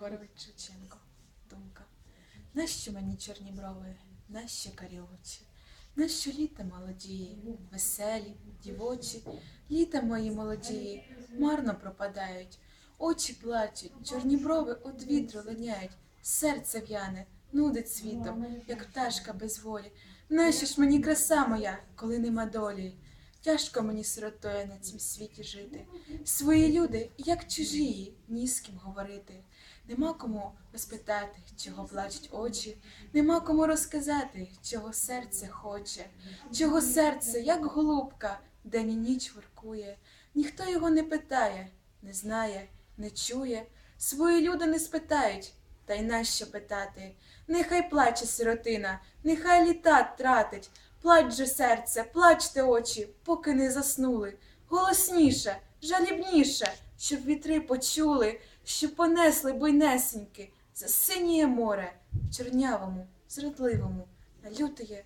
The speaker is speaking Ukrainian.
Григорович Шевченко. Думка. Нащо мені чорні брови, нащо карі очі? Нащо літа молодії, веселі, дівочі, літа мої молодії, марно пропадають, очі плачуть, чорні брови од вітру линяють, серце в'яне, нудить світом, як пташка без волі. Нащо ж мені краса моя, коли нема долі? Тяжко мені сиротою на цім світі жити. Свої люди, як чужі, ні з ким говорити. Нема кому розпитати, чого плачуть очі, нема кому розказати, чого серце хоче, чого серце, як голубка, день і ніч воркує. Ніхто його не питає, не знає, не чує. Свої люди не спитають, та й нащо питати? Нехай плаче сиротина, нехай літа тратить. Плач же серце, плачте очі, поки не заснули. Голосніше, жалібніше, щоб вітри почули, щоб понесли буйнесеньки за синє море чорнявому, зрадливому, на лютеє.